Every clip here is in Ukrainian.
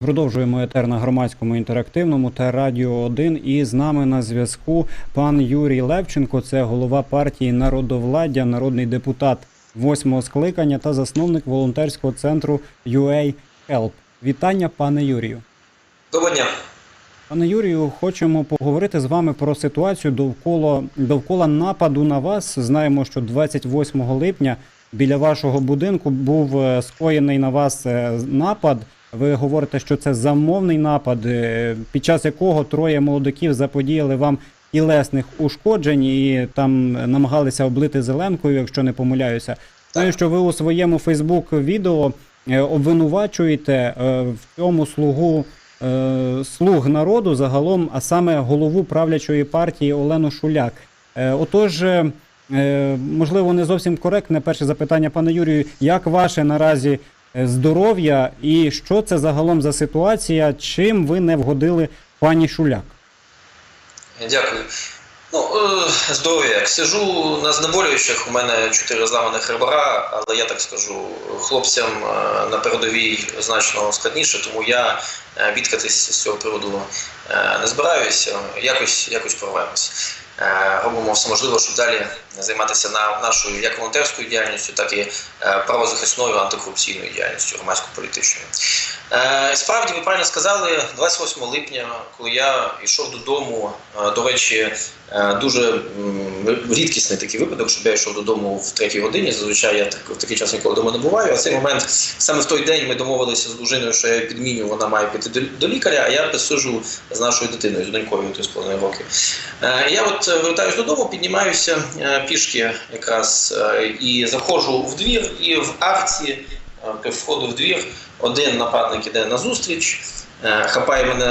Продовжуємо етер на громадському інтерактивному та радіо 1. І з нами на зв'язку пан Юрій Левченко, це голова партії Народовладдя, народний депутат восьмого скликання та засновник волонтерського центру UA Help. Вітання, пане Юрію. Доброго дня. Пане Юрію, хочемо поговорити з вами про ситуацію довкола довкола нападу на вас. Знаємо, що 28 липня біля вашого будинку був е, скоєний на вас е, напад. Ви говорите, що це замовний напад, е, під час якого троє молодиків заподіяли вам тілесних ушкоджень і там намагалися облити зеленкою, якщо не помиляюся. Знаю, що ви у своєму Фейсбук відео е, обвинувачуєте е, в цьому слугу слуг народу загалом, а саме голову правлячої партії Олену Шуляк. Отож, можливо, не зовсім коректне перше запитання, пане Юрію. Як ваше наразі здоров'я і що це загалом за ситуація? Чим ви не вгодили пані Шуляк? Дякую. Ну, е, здоров'я. Як сижу на знеболюючих, у мене чотири зламаних ребра, але я так скажу, хлопцям е, на передовій значно складніше, тому я е, відкатись з цього приводу е, не збираюся. Якось, якось прорвемося. Е, Робимо все можливе, щоб далі займатися на нашою як волонтерською діяльністю, так і е, правозахисною антикорупційною діяльністю громадсько-політичною. Е, Справді, ви правильно сказали, 28 липня, коли я йшов додому, е, до речі, е, дуже рідкісний такий випадок, щоб я йшов додому в третій годині. Зазвичай я так, в такий час ніколи вдома не буваю. А цей момент саме в той день ми домовилися з дружиною, що я підміню, вона має піти до, лікаря, а я присижу з нашою дитиною, з донькою 3,5 роки. Е, Я от вертаюсь додому, піднімаюся пішки якраз і заходжу в двір, і в при входу в двір один нападник іде на зустріч, е, хапає мене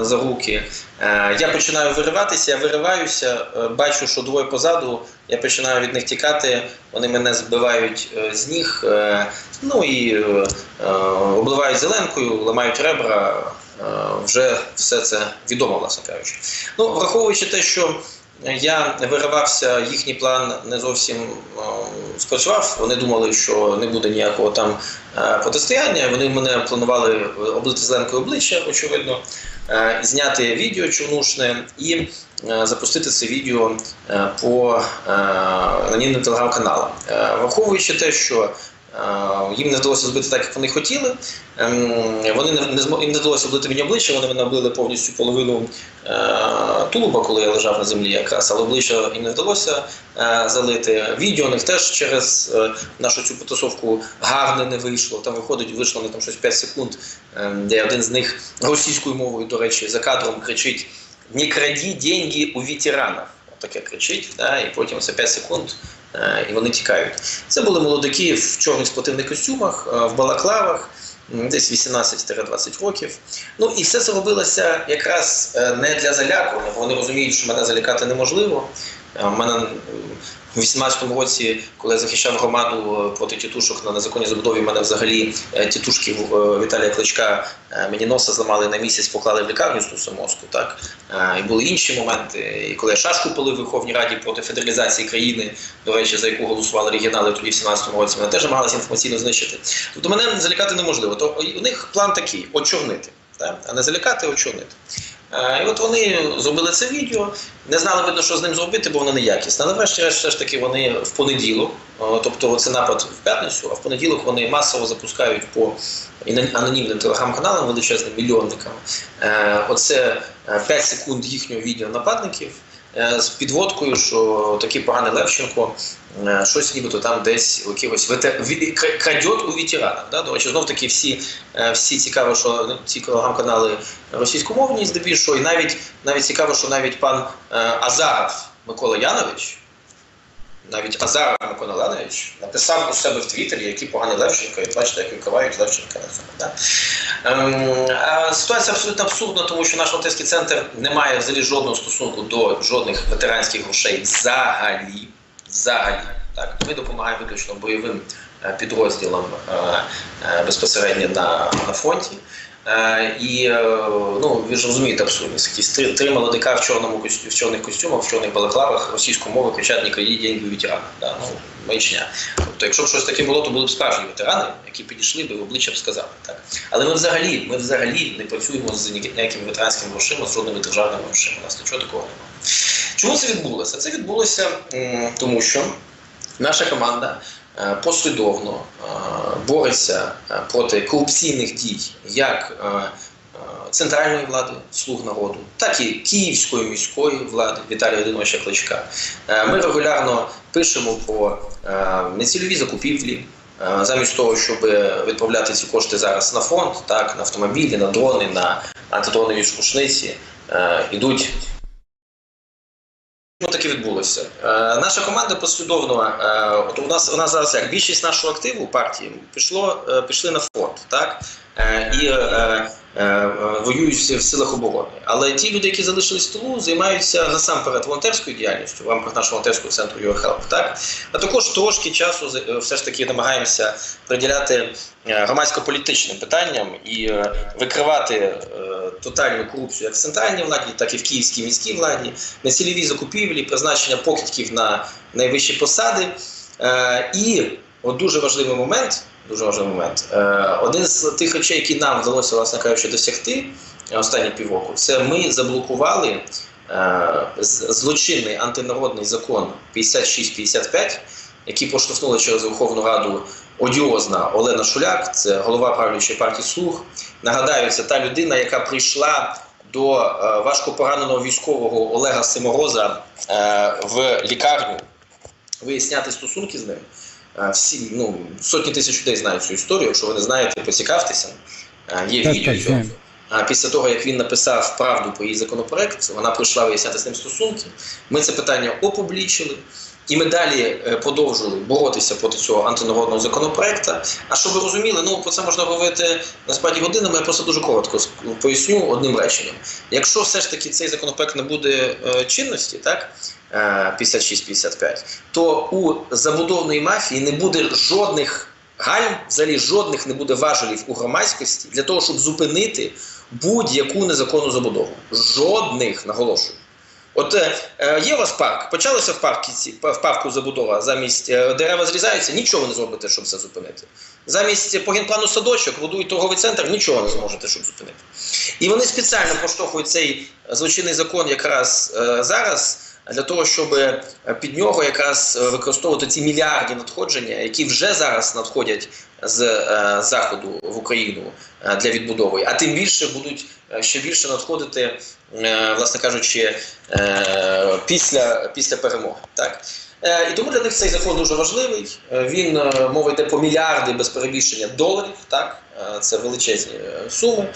е, за руки. Е, Я починаю вириватися, я вириваюся, е, бачу, що двоє позаду. Я починаю від них тікати, вони мене збивають е, з ніг, е, ну і е, е, обливають зеленкою, ламають ребра. Е, Вже все це відомо, власне кажучи. Ну, враховуючи те, що я виривався, їхній план не зовсім спрацював. Вони думали, що не буде ніякого там е, протистояння. Вони мене планували облити зеленкою обличчя, очевидно, е, зняти відео чорнушне і е, запустити це відео по анонімним телеграм-каналам. Враховуючи те, що Їм не вдалося збити так, як вони хотіли. Ем, Вони не, їм не вдалося облити мені обличчя, вони мене облили повністю половину е, тулуба, коли я лежав на землі якраз, але обличчя їм не вдалося е, залити. Відео них теж через е, нашу цю потасовку гарне не вийшло. Там виходить, вийшло не там щось 5 секунд, е, де один з них російською мовою, до речі, за кадром кричить: Не краді деньги у ветеранів. Таке кричить, да, і потім за 5 секунд, е, і вони тікають. Це були молодики в чорних спортивних костюмах, е, в балаклавах, десь 18-20 років. Ну і все це робилося якраз е, не для залякування, вони розуміють, що мене залякати неможливо. Е, в мене м, у 18-му році, коли я захищав громаду е, проти тітушок на незаконній забудові, в мене взагалі е, тітушки е, Віталія Кличка е, мені носа зламали на місяць, поклали в лікарню з мозку. Так? Е, І були інші моменти. І коли я шашку пилив в Верховній Раді проти федералізації країни, до речі, за яку голосували регіонали тоді в 17-му році, мене теж намагалися інформаційно знищити. Тобто мене залякати неможливо. То у них план такий очорнити, так? а не залякати, очорнити. Е, І от вони зробили це відео, не знали, видно, що з ним зробити, бо воно неякісне. Але врешті-решт все ж таки вони в понеділок, е, тобто це напад в п'ятницю, а в понеділок вони масово запускають по анонімним телеграм-каналам величезним мільйонникам. Е, Оце е, 5 секунд їхнього відео нападників з підводкою, що такий поганий Левченко е, щось нібито там десь у якихось кра- крадьот у ветеранах. Да? До речі, знов таки всі, е, всі цікаво, що ну, ці телеграм-канали російськомовні здебільшого, і навіть навіть цікаво, що навіть пан е, Азаров Микола Янович. Навіть Азаров Микола Ленович написав у себе в Твіттері, який поганий Левченко, і бачите, як викривають Левченка на цьому. Да? Ем, ситуація абсолютно абсурдна, тому що наш волонтерський центр не має взагалі жодного стосунку до жодних ветеранських грошей взагалі. Взагалі. Так, ми допомагаємо виключно бойовим е, підрозділам е, е, безпосередньо на, на фронті. Е, і е, ну, ви ж розумієте абсурдність. Якісь три, три молодика в чорному в чорних костюмах, в чорних балаклавах російською мовою кричать «Не крадіть деньги у. Да, ну, маячня. Тобто, якщо б щось таке було, то були б справжні ветерани, які підійшли б в обличчя б сказали. Так? Але ми взагалі, ми взагалі не працюємо з ніякими ветеранськими грошима, з жодними державними грошима. У нас нічого такого немає. Чому це відбулося? Це відбулося тому, що наша команда послідовно е, бореться е, проти корупційних дій як е, е, центральної влади слуг народу, так і київської міської влади Віталія Володимировича Кличка. Е, Ми регулярно пишемо про е, нецільові закупівлі. е, Замість того, щоб відправляти ці кошти зараз на фронт, так на автомобілі, на дрони, на антидронові шкушниці, е, ідуть Чому таке відбулося? Е, наша команда послідовно. Е, от у нас у нас зараз як більшість нашого активу партії пішло, е, пішли на фронт, так і е, воюють в силах оборони. Але ті люди, які залишились в тилу, займаються насамперед волонтерською діяльністю в рамках нашого волонтерського центру YourHelp, так а також трошки часу е, все ж таки намагаємося приділяти е, громадсько-політичним питанням і е, викривати е, тотальну корупцію як в центральній владі, так і в київській міській владі, нецільові закупівлі, призначення покидьків на найвищі посади. Е, і от дуже важливий момент. Дуже важливий момент. Е, один з тих речей, які нам вдалося, власне кажучи, досягти е, останні півроку, це ми заблокували е, злочинний антинародний закон 5655, який поштовхнули через Верховну Раду одіозна Олена Шуляк, це голова правлячої партії Слуг. Нагадаю, це та людина, яка прийшла до важко пораненого військового Олега Симороза в лікарню виясняти стосунки з ним. Е, Всі ну сотні тисяч людей знають цю історію. Якщо ви не знаєте, поцікавтеся. Е, Є Так, відео так, цього. А після того, як він написав правду про її законопроект, вона прийшла виясняти з ним стосунки. Ми це питання опублічили. І ми далі е, продовжили боротися проти цього антинародного законопроекту. А щоб ви розуміли, ну про це можна говорити насправді годинами, я просто дуже коротко поясню одним реченням. Якщо все ж таки цей законопроект не буде чинності, так 56-55, то у забудовної мафії не буде жодних гальм, взагалі жодних не буде важелів у громадськості для того, щоб зупинити будь-яку незаконну забудову. Жодних наголошую. От е, е, є у вас парк, почалося в парку, в парку забудова, замість е, дерева зрізаються, нічого не зробите, щоб це зупинити. Замість по генплану садочок будують торговий центр, нічого не зможете, щоб зупинити. І вони спеціально поштовхують цей злочинний закон якраз е, зараз для того, щоб е, під нього якраз е, використовувати ці мільярдні надходження, які вже зараз надходять з е, заходу в Україну для відбудови, а тим більше будуть ще більше надходити, власне кажучи, після, після перемоги. Так? Е, І тому для них цей закон дуже важливий. Е, Він е, мова йде по мільярди без перебільшення доларів. Так це величезні суми.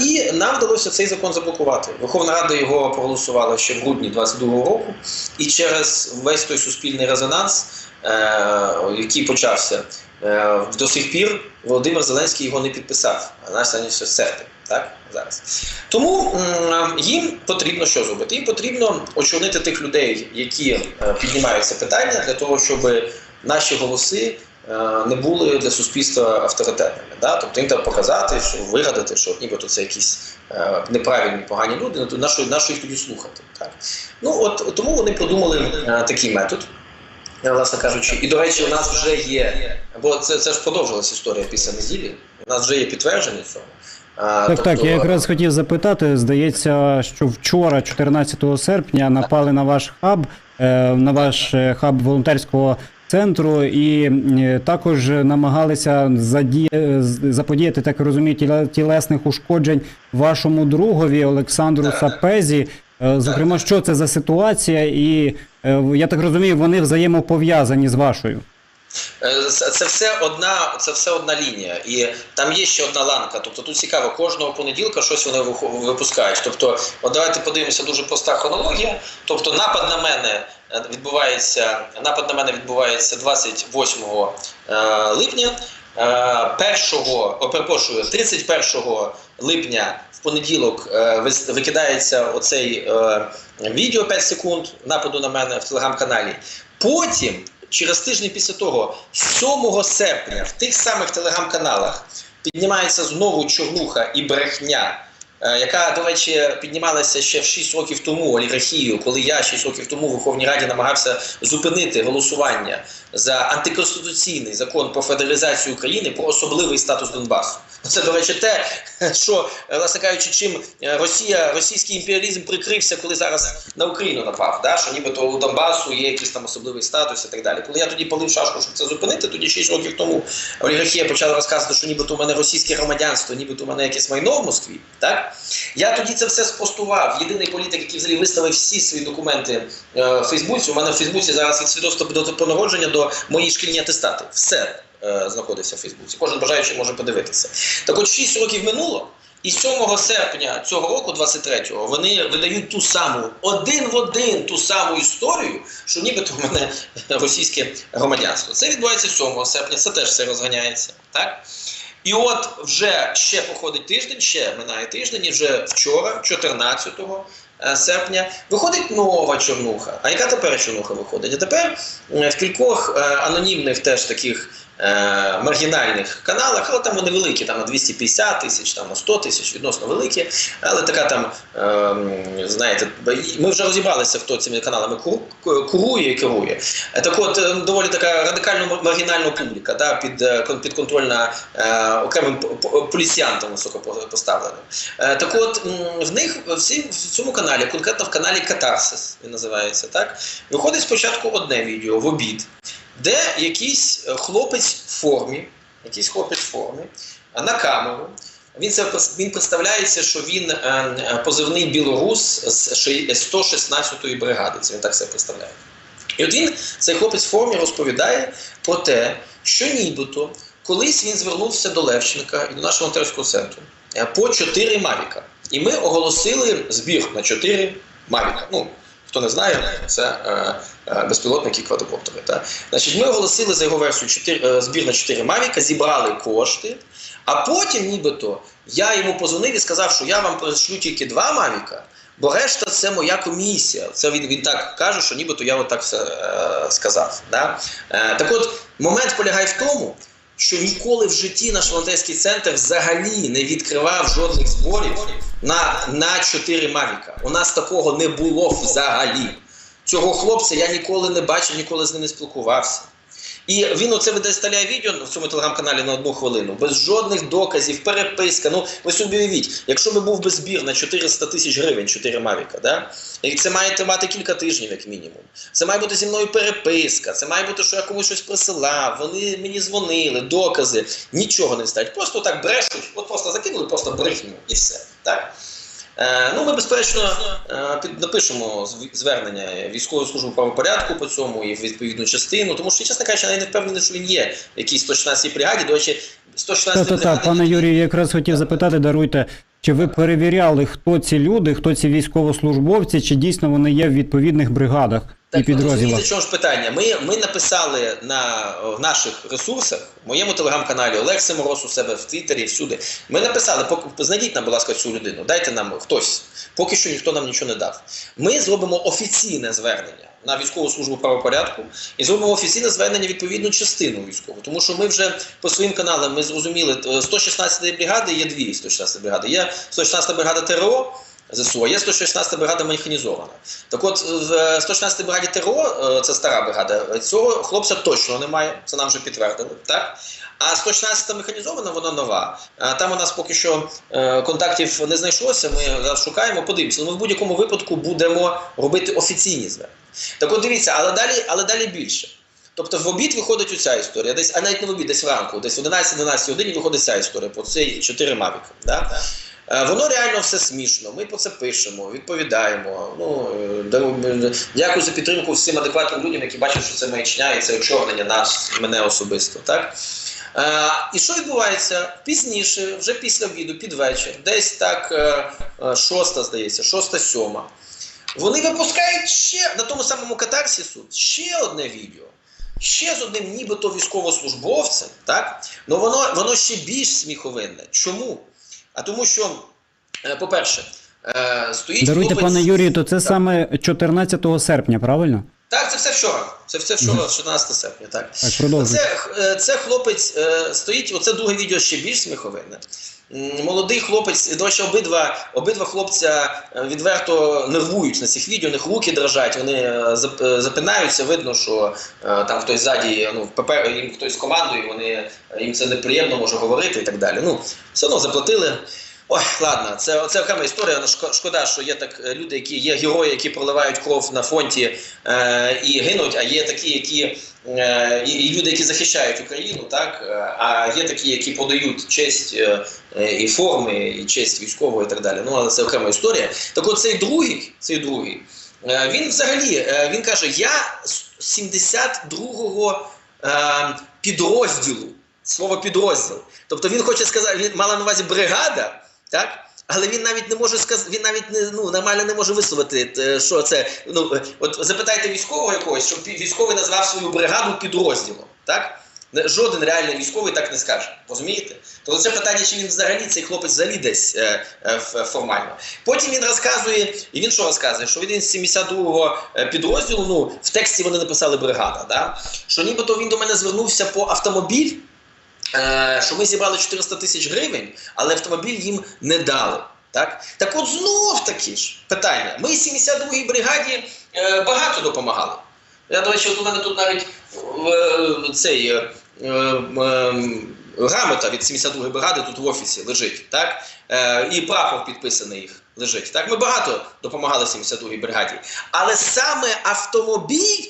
І нам вдалося цей закон заблокувати. Верховна Рада його проголосувала ще в грудні 22-го року, і через весь той суспільний резонанс, який почався, е, до сих пір Володимир Зеленський його не підписав. А все серпень. Так зараз тому їм потрібно що зробити? Їм потрібно очорнити тих людей, які е, піднімають це питання, для того, щоб наші голоси е, не були для суспільства авторитетними. Да? Тобто їм треба показати, що вигадати, що нібито це якісь е, неправильні, погані люди, на що, на що їх тоді слухати. Так? Ну от тому вони придумали е, такий метод. Власне кажучи, і до речі, у нас вже є, бо це, це ж продовжилася історія після неділі. У нас вже є підтвердження цього. А, Так, так, я якраз хотів запитати. Здається, що вчора, 14 серпня, напали на ваш хаб, е, на ваш е, хаб волонтерського центру, і е, також намагалися заді... е, заподіяти, так розумію, тілесних ушкоджень вашому другові Олександру Сапезі. Е, Зокрема, що це за ситуація, і е, я так розумію, вони взаємопов'язані з вашою. Е, Це все одна, це все одна лінія, і там є ще одна ланка. Тобто тут цікаво, кожного понеділка щось вони випускають. Тобто, от давайте подивимося дуже проста хронологія. Тобто, напад на мене відбувається. Напад на мене відбувається 28 е, липня. Е, Першого, о, перепрошую, 31 липня в понеділок е, викидається оцей е, відео 5 секунд нападу на мене в телеграм-каналі. Потім, через тиждень після того, 7 серпня, в тих самих телеграм-каналах піднімається знову чорнуха і брехня. Е, Яка, до речі, піднімалася ще в 6 років тому олігархією, коли я 6 років тому в Верховній Раді намагався зупинити голосування за антиконституційний закон про федералізацію України про особливий статус Донбасу. Це, до речі, те, що, власне кажучи, чим е, Росія, російський імперіалізм прикрився, коли зараз на Україну напав, да? що нібито у Донбасу є якийсь там особливий статус і так далі. Коли я тоді палив шашку, щоб це зупинити, тоді 6 років тому олігархія почала розказувати, що нібито у мене російське громадянство, нібито у мене якесь майно в Москві. Так? Я тоді це все спостував. Єдиний політик, який взагалі виставив всі свої документи е, в Фейсбуці. У мене в Фейсбуці зараз від свідоцтва до по народження до мої шкільні атестати. Все е, знаходиться в Фейсбуці. Кожен бажаючий може подивитися. Так от 6 років минуло. І 7 серпня цього року, 23-го, вони видають ту саму один в один ту саму історію, що нібито в мене російське громадянство. Це відбувається 7 серпня, це теж все розганяється. Так? І от вже ще проходить тиждень, ще минає тиждень, і вже вчора, 14 е, серпня, виходить нова чорнуха. А яка тепер чорнуха виходить? А тепер е, в кількох е, анонімних теж таких маргінальних каналах, але там вони великі, там на 250 тисяч, там на 100 тисяч, відносно великі, але така там, е, знаєте, ми вже розібралися, хто цими каналами курує і керує. Е, Так от, е, доволі така радикально маргінальна публіка, да, під, е, е, окремим по- по- поліціянтам високо по- поставленим. Е, так от, в них в цьому каналі, конкретно в каналі Катарсис, він називається, так, виходить спочатку одне відео в обід, де якийсь е, хлопець в формі, якийсь хлопець в формі е, на камеру. Він це він представляється, що він е, позивний білорус з ши- 116-ї бригади. Це він так себе представляє. І от він, цей хлопець в формі, розповідає про те, що нібито колись він звернувся до Левченка і до нашого волонтерського центру по 4 Мавіка. І ми оголосили збір на 4 Мавіка. Ну, хто не знає, це е, е, безпілотники квадрокоптери. Та? Значить, ми оголосили за його версію 4, е, збір на 4 Мавіка, зібрали кошти, а потім, нібито, я йому позвонив і сказав, що я вам пришлю тільки 2 Мавіка, Бо решта це моя комісія. Це він, він так каже, що нібито я отак все е, сказав. Да? Е, так от момент полягає в тому, що ніколи в житті наш волонтерський центр взагалі не відкривав жодних зборів на, на 4 Мавіка. У нас такого не було взагалі. Цього хлопця я ніколи не бачив, ніколи з ним не спілкувався. І він оце видаставляє відео в цьому телеграм-каналі на одну хвилину, без жодних доказів, переписка. Ну, ви собі уявіть, якщо би був би збір на 400 тисяч гривень, 4 Мавіка, да? і це має тримати кілька тижнів, як мінімум. Це має бути зі мною переписка, це має бути, що я комусь щось присилав, вони мені дзвонили, докази, нічого не встать. Просто так брешуть, от просто закинули, просто брехню і все. Так? Е, ну, ми, безперечно, е, напишемо зв- звернення військової служби правопорядку по цьому і в відповідну частину, тому що, чесно кажучи, я не впевнений, що він є в якійсь 116-й бригаді. До речі, 116-й Та, так, та, бригаді... пане Юрію, якраз хотів запитати, даруйте, чи ви перевіряли, хто ці люди, хто ці військовослужбовці, чи дійсно вони є в відповідних бригадах і Так, ну, підрозділах? розумієте, ж питання? Ми, ми написали на в наших ресурсах, в моєму телеграм-каналі Олег Симороз у себе в Твіттері, всюди. Ми написали, поки знайдіть нам, будь ласка, цю людину, дайте нам хтось. Поки що ніхто нам нічого не дав. Ми зробимо офіційне звернення на військову службу правопорядку і зробимо офіційне звернення відповідну частину військову. Тому що ми вже по своїм каналам ми зрозуміли, е, 116-ї бригади є дві 116 бригади. Є 116 бригада ТРО. ЗСУ, є 116 бригада механізована. Так от в 116 бригаді ТРО, е, це стара бригада, цього хлопця точно немає, це нам вже підтвердили. Так? А 116 механізована, вона нова. А Там у нас поки що е, контактів не знайшлося. Ми шукаємо, подивимося. Ми в будь-якому випадку будемо робити офіційні звернення. Так от дивіться, але далі, але далі більше. Тобто в обід виходить оця історія, десь, а навіть не в обід, десь вранку, десь в 11-12 годині виходить ця історія про цей 4 Мавіка. Да? Е, Воно реально все смішно. Ми про це пишемо, відповідаємо. Ну е, дякую за підтримку всім адекватним людям, які бачать, що це маячня і це очорнення нас, мене особисто. Так? Е, і що відбувається пізніше, вже після обіду, під вечір, десь так е, е, шоста, здається, шоста, сьома. Вони випускають ще на тому самому катарсісу ще одне відео. Ще з одним нібито військовослужбовцем, так? Ну воно, воно ще більш сміховинне. Чому? А тому що, е, по-перше, е, стоїть Даруйте, хлопець- пане Юрію, то це Так. саме 14 серпня, правильно? Так, це все вчора. Це все вчора, 14 серпня. Так. Так. Це, е, це хлопець стоїть, оце друге відео ще більш сміховинне. Молодий хлопець, до речі, обидва, обидва хлопця е, відверто нервують на цих відео, у них руки дрожать, вони е, е, запинаються, видно, що там хтось ззаді, ну, ПП, їм хтось з командою, вони, їм це неприємно може говорити і так далі. Ну, все одно заплатили. Ой, ладно, це, це окрема історія. Шко- Шкода, що є так е, люди, які є герої, які проливають кров на фронті е, і гинуть, а є такі, які е, і, люди, які захищають Україну, так е, а є такі, які подають честь е, е, і форми, і честь військової і так далі. Ну, але це окрема історія. Так от цей другий, цей другий, е, він взагалі е, він каже: я з 72-го е, підрозділу. Слово підрозділ. Тобто він хоче сказати, він мала на увазі бригада, так? Але він навіть не може сказати, він навіть не ну нормально не може висловити, е, що це. Ну от запитайте військового якогось, щоб військовий назвав свою бригаду підрозділом, так? Жоден реальний військовий так не скаже. Розумієте? Тобто це питання, чи він взагалі цей хлопець взагалі десь е, е, формально. Потім він розказує, і він що розказує? Що він з 72-го е, підрозділу, ну в тексті вони написали бригада, да? що нібито він до мене звернувся по автомобіль. Е, що ми зібрали 400 тисяч гривень, але автомобіль їм не дали. Так, так от знов таки ж питання. Ми 72-й бригаді е, багато допомагали. Я, до речі, от у мене тут навіть е, цей грамота від 72-ї бригади тут в офісі лежить, так? І прапор підписаний їх лежить. Так, ми багато допомагали 72-й бригаді. Але саме автомобіль,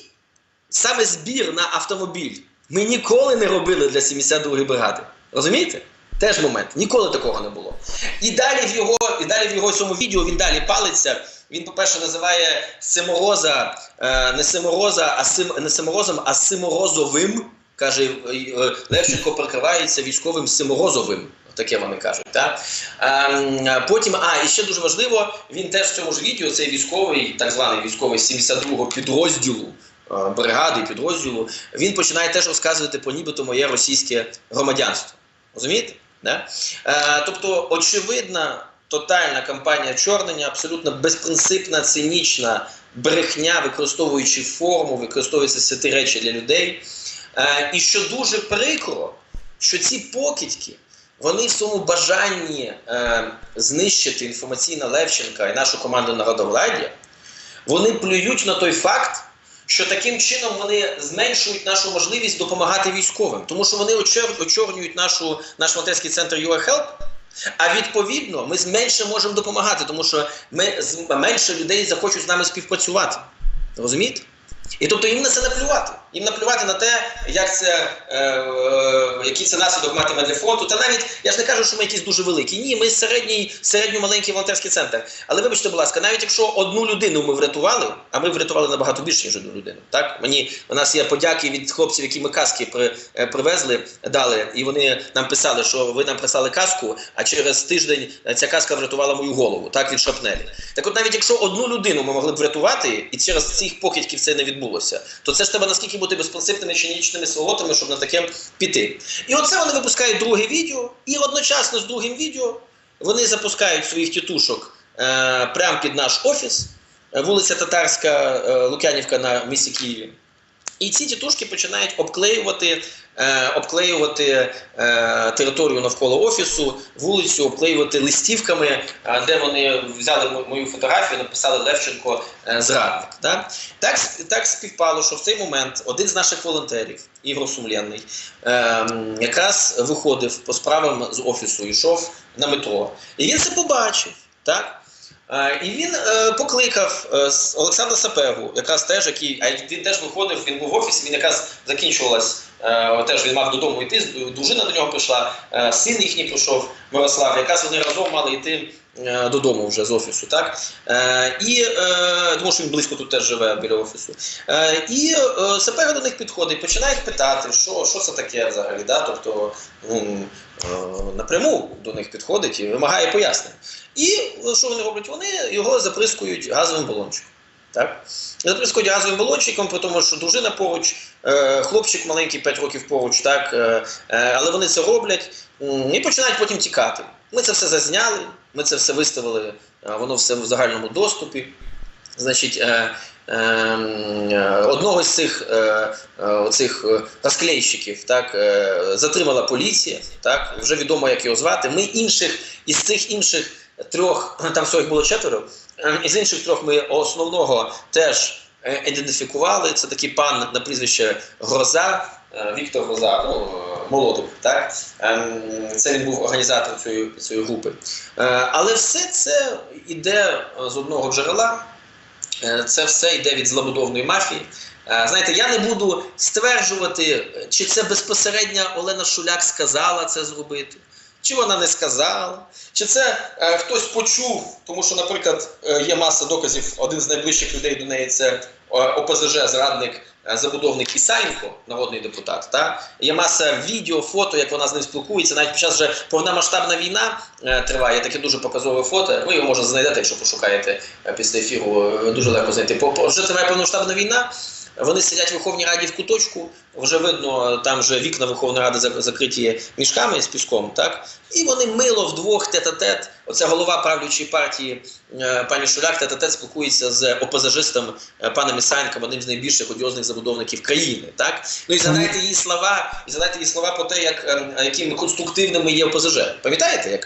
саме збір на автомобіль ми ніколи не робили для 72-ї бригади. Розумієте? Теж момент. Ніколи такого не було. І далі в його, і далі в його цьому відео він далі палиться. Він, по-перше, називає Симороза е, не Симороза, а Сим, не Симорозом, а Симорозовим. Каже, е, е, Левченко прикривається військовим Симорозовим. Таке вони кажуть. Так? Ем, потім, а, і ще дуже важливо, він теж в цьому ж відео, цей військовий, так званий військовий 72-го підрозділу, е, бригади підрозділу, він починає теж розказувати про нібито моє російське громадянство. Розумієте? Да? Е, тобто, очевидна тотальна кампанія чорнення, абсолютно безпринципна, цинічна брехня, використовуючи форму, використовуючи святі речі для людей. Е, і що дуже прикро, що ці покидьки, вони в своєму бажанні е, знищити інформаційно Левченка і нашу команду народовладдя, вони плюють на той факт, що таким чином вони зменшують нашу можливість допомагати військовим, тому що вони очорнюють нашу, наш волонтерський центр UAHelp, а відповідно ми менше можемо допомагати, тому що ми менше людей захочуть з нами співпрацювати. Розумієте? І тобто їм на це наплювати. Їм наплювати на те, як це, е, е, який це наслідок матиме для фронту. Та навіть я ж не кажу, що ми якісь дуже великі. Ні, ми середній, середньо маленький волонтерський центр. Але вибачте, будь ласка, навіть якщо одну людину ми врятували, а ми врятували набагато більше, ніж одну людину. Так мені у нас є подяки від хлопців, які ми каски при, е, привезли, дали, і вони нам писали, що ви нам прислали каску, а через тиждень е, ця каска врятувала мою голову, так від шапнелі. Так, от навіть якщо одну людину ми могли б врятувати, і через цих покидьків це не відбулося, то це ж треба наскільки бути безпринципними чинічними сволотами, щоб на таке піти. І оце вони випускають друге відео, і одночасно з другим відео вони запускають своїх тітушок е, прямо під наш офіс, е, вулиця Татарська, е, Лук'янівка на місті Києві. І ці тітушки починають обклеювати, е, обклеювати е, територію навколо офісу, вулицю, обклеювати листівками, е, де вони взяли мою фотографію, написали Левченко е, зрадник. Да? Так, так співпало, що в цей момент один з наших волонтерів, Ігор Сумленний, е, якраз виходив по справам з офісу, йшов на метро. І він це побачив. Так? Е, І він е, покликав е, Олександра Сапегу, якраз теж який, а він теж виходив, він був в офісі, він якраз закінчувалась, теж він мав додому йти, дружина до нього прийшла, е, син їхній прийшов, Мирослав, якраз вони разом мали йти е, додому вже з офісу, так? Е, І е, тому що він близько тут теж живе біля офісу. Е, І е, Сапега до них підходить, починає їх питати, що, що це таке взагалі. Да? Тобто ну, е, напряму до них підходить і вимагає пояснень. І е, що вони роблять? Вони його заприскують газовим балончиком. Так? Заприскують газовим балончиком, при тому, що дружина поруч, е, хлопчик маленький 5 років поруч, так? Е, е, але вони це роблять і починають потім тікати. Ми це все зазняли, ми це все виставили, воно все в загальному доступі. значить, одного з цих, оцих розклейщиків так, затримала поліція, так, вже відомо, як його звати. Ми інших із цих інших трьох, там всього їх було четверо, із інших трьох ми основного теж е, ідентифікували. Це такий пан на прізвище Гроза, е, Віктор Гроза, ну, е, так? Ем, Це він був організатор цієї, цієї групи. Е, Але все це йде е, з одного джерела. Е, Це все йде від злобудовної мафії. Е, Знаєте, я не буду стверджувати, е, чи це безпосередньо Олена Шуляк сказала це зробити, чи вона не сказала, чи це е, хтось почув, тому що, наприклад, е, є маса доказів. Один з найближчих людей до неї це е, ОПЗЖ, зрадник, е, забудовник Ісаєнко, народний депутат. Та? Є маса відео, фото, як вона з ним спілкується. Навіть під час вже повномасштабна війна е, триває. Таке дуже показове фото. Ви його може знайдете, якщо пошукаєте е, після ефіру. е, Дуже легко знайти. По- Вже триває повномасштабна війна. Вони сидять в Верховній Раді в куточку, вже видно, там вже вікна Верховної Ради зак- закриті мішками з піском, так? І вони мило вдвох тет-а-тет. Оця голова правлячої партії е, пані Шуляк тет-а-тет спілкується з опозажистом е, паном Ісаєнком, одним з найбільших одіозних забудовників країни. Так? Ну і згадайте її слова, і згадайте її слова про те, як е, якими конструктивними є ОПЗЖ. Пам'ятаєте, як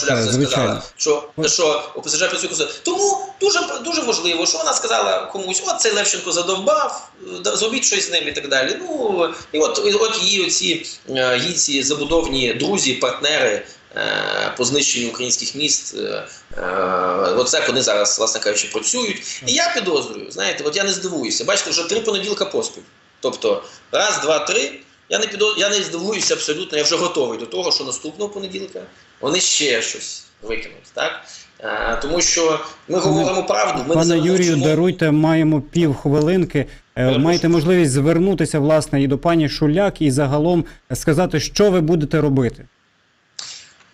Шуляк це сказала? Що, що ОПЗЖ працює конструктивно. Тому дуже дуже важливо, що вона сказала комусь: от цей Левченко задовбав, зробіть щось з ним і так далі. Ну і от, от її оці е, її ці забудовні друзі, партнери. е, По знищенню українських міст, е, е, оце вони зараз, власне кажучи, працюють. І я підозрюю, знаєте, от я не здивуюся. Бачите, вже три понеділка поспіль. Тобто, раз, два, три. Я не підо... я не здивуюся абсолютно, я вже готовий до того, що наступного понеділка вони ще щось викинуть. Так? Е, тому що ми говоримо правду. Ми Пане Юрію, даруйте, маємо пів хвилинки. Е, Маєте можливість звернутися власне і до пані Шуляк, і загалом сказати, що ви будете робити.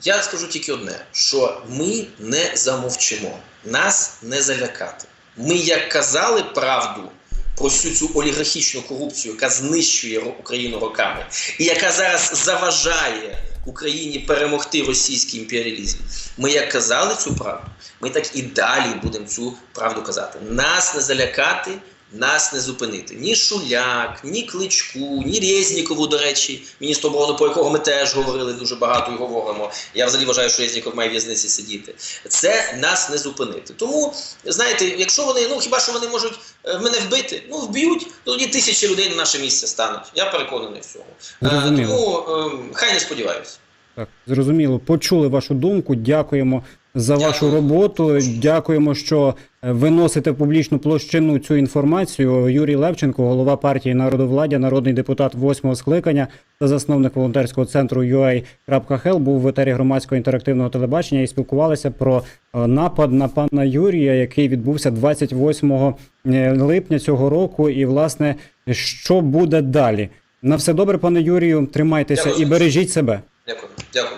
Я скажу тільки одне: що ми не замовчимо, нас не залякати. Ми як казали правду про всю цю олігархічну корупцію, яка знищує Україну роками, і яка зараз заважає Україні перемогти російський імперіалізм. Ми як казали цю правду, ми так і далі будемо цю правду казати. Нас не залякати. Нас не зупинити ні Шуляк, ні Кличку, ні Резнікову, до речі, міністр оборони, про якого ми теж говорили дуже багато і говоримо. Я взагалі вважаю, що Резніков має в в'язниці сидіти. Це нас не зупинити. Тому, знаєте, якщо вони, ну хіба що вони можуть е, мене вбити? Ну вб'ють, тоді тисячі людей на наше місце стануть. Я переконаний в цьому. Е, Зрозуміло. тому е, хай не сподіваюся. Так, зрозуміло, почули вашу думку. Дякуємо за вашу роботу. Дякуємо, що е, виносите в публічну площину цю інформацію. Юрій Левченко, голова партії Народовладдя, народний депутат восьмого скликання та засновник волонтерського центру UA.Hel, був в етері громадського інтерактивного телебачення і спілкувалися про е, напад на пана Юрія, який відбувся 28 липня цього року. І власне, що буде далі? На все добре, пане Юрію. Тримайтеся Дякую. і бережіть себе. Дякую. Дякую.